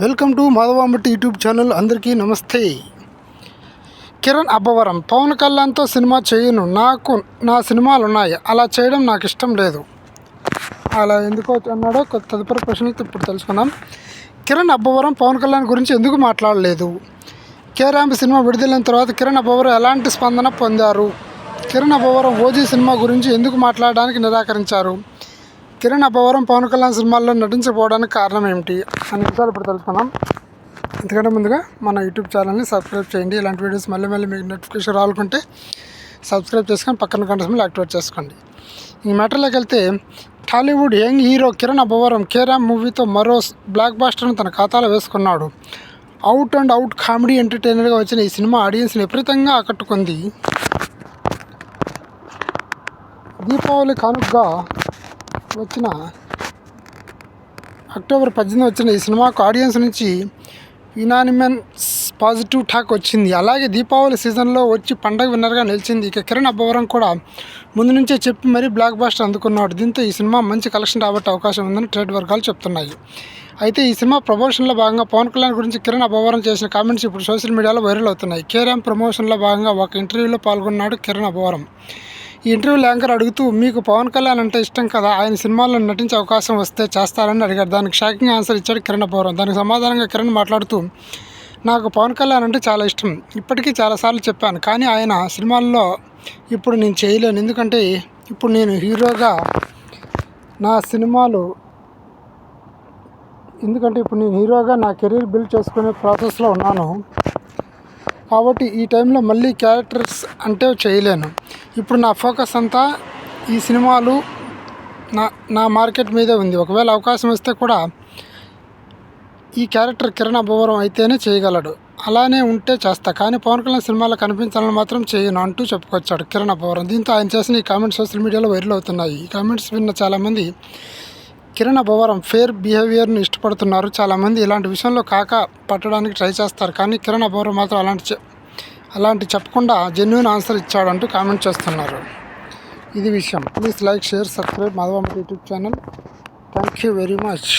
Welcome to మాధవాంబట్టి YouTube channel అందరికీ నమస్తే. కిరణ్ అబ్బవరం పవన్ కళ్యాణ్తో సినిమా చేయను నాకు నా సినిమాలు ఉన్నాయి అలా చేయడం నాకు ఇష్టం లేదు. అలా ఎందుకు అన్నాడో కొత్త తదుపరి ప్రశ్న ఇప్పుడు తెలుసుకుందాం. కిరణ్ అబ్బవరం పవన్ కళ్యాణ్ గురించి ఎందుకు మాట్లాడలేదు? కే సినిమా విడుదలైన తర్వాత కిరణ్ అబ్బవరం ఎలాంటి స్పందన పొందారు? కిరణ్ అబ్బవరం ఓజీ సినిమా గురించి ఎందుకు మాట్లాడడానికి నిరాకరించారు? కిరణ్ అబ్బవరం పవన్ కళ్యాణ్ సినిమాల్లో నటించకపోవడానికి కారణం ఏమిటి అని విషయాలు ఇప్పుడు తెలుసుకుందాం. ఎందుకంటే ముందుగా మన యూట్యూబ్ ఛానల్ని సబ్స్క్రైబ్ చేయండి. ఇలాంటి వీడియోస్ మళ్ళీ మళ్ళీ మీకు నోటిఫికేషన్ రావాలనుకుంటే సబ్స్క్రైబ్ చేసుకొని పక్కన గంట సమయంలో యాక్టివేట్ చేసుకోండి. ఈ మ్యాటర్లోకి వెళ్తే Tollywood young hero Kiran Abbavaram K Ramp మూవీతో మరో బ్లాక్ బాస్టర్ను తన ఖాతాలో వేసుకున్నాడు. అవుట్ అండ్ అవుట్ కామెడీ ఎంటర్టైనర్గా వచ్చిన ఈ సినిమా ఆడియన్స్ని విపరీతంగా ఆకట్టుకుంది. దీపావళి కానుకగా వచ్చిన అక్టోబర్ పద్దెనిమిది వచ్చిన ఈ సినిమాకు ఆడియన్స్ నుంచి యునానిమస్ పాజిటివ్ టాక్ వచ్చింది. అలాగే దీపావళి సీజన్లో వచ్చి పండగ విన్నర్గా నిలిచింది. ఇక కిరణ్ అబ్బవరం కూడా ముందు నుంచే చెప్పి మరీ బ్లాక్ బాస్టర్ అందుకున్నాడు. దీంతో ఈ సినిమా మంచి కలెక్షన్ రాబట్టే అవకాశం ఉందని ట్రేడ్ వర్గాలు చెప్తున్నాయి. అయితే ఈ సినిమా ప్రమోషన్లో భాగంగా పవన్ కళ్యాణ్ గురించి కిరణ్ అబ్బవరం చేసిన కామెంట్స్ ఇప్పుడు సోషల్ మీడియాలో వైరల్ అవుతున్నాయి. కేరామ్ ప్రమోషన్లో భాగంగా ఒక ఇంటర్వ్యూలో పాల్గొన్నాడు కిరణ్ అబ్బవరం. ఈ ఇంటర్వ్యూలో యాంకర్ అడుగుతూ మీకు పవన్ కళ్యాణ్ అంటే ఇష్టం కదా? ఆయన సినిమాల్లో నటించే అవకాశం వస్తే చేస్తారని అడిగారు దానికి షాకింగ్ ఆన్సర్ ఇచ్చాడు కిరణ్ పౌరం దానికి సమాధానంగా కిరణ్ మాట్లాడుతూ నాకు పవన్ కళ్యాణ్ అంటే చాలా ఇష్టం. ఇప్పటికీ చాలాసార్లు చెప్పాను. కానీ ఆయన సినిమాల్లో ఇప్పుడు నేను చేయలేను. ఎందుకంటే ఇప్పుడు నేను హీరోగా నా సినిమాలు ఎందుకంటే ఇప్పుడు నేను హీరోగా నా కెరీర్ బిల్డ్ చేసుకునే ప్రాసెస్లో ఉన్నాను. కాబట్టి ఈ టైంలో మళ్ళీ క్యారెక్టర్స్ అంటే చేయలేను. ఇప్పుడు నా ఫోకస్ అంతా ఈ సినిమాలు నా నా మార్కెట్ మీదే ఉంది. ఒకవేళ అవకాశం వస్తే కూడా ఈ క్యారెక్టర్ కిరణ్ అబ్బవరం అయితేనే చేయగలడు. అలానే ఉంటే చేస్తా. కానీ పవన్ కళ్యాణ్ సినిమాలో కనిపించాలని మాత్రం చేయను అంటూ చెప్పుకొచ్చాడు కిరణ్ అబ్బవరం. దీంతో ఆయన చేసిన ఈ కామెంట్స్ సోషల్ మీడియాలో వైరల్ అవుతున్నాయి. ఈ కామెంట్స్ విన్న చాలామంది కిరణ్ అబ్బవరం ఫేర్ బిహేవియర్ని ఇష్టపడుతున్నారు. చాలామంది ఇలాంటి విషయంలో కాక పట్టడానికి ట్రై చేస్తారు. కానీ కిరణ్ అబ్బవరం మాత్రం అలాంటి అలాంటి చెప్పకుండా జెన్యున్ ఆన్సర్ ఇచ్చాడంటూ కామెంట్ చేస్తున్నారు. ఇది విషయం. Please like share subscribe Madhavamma YouTube channel. Thank you very much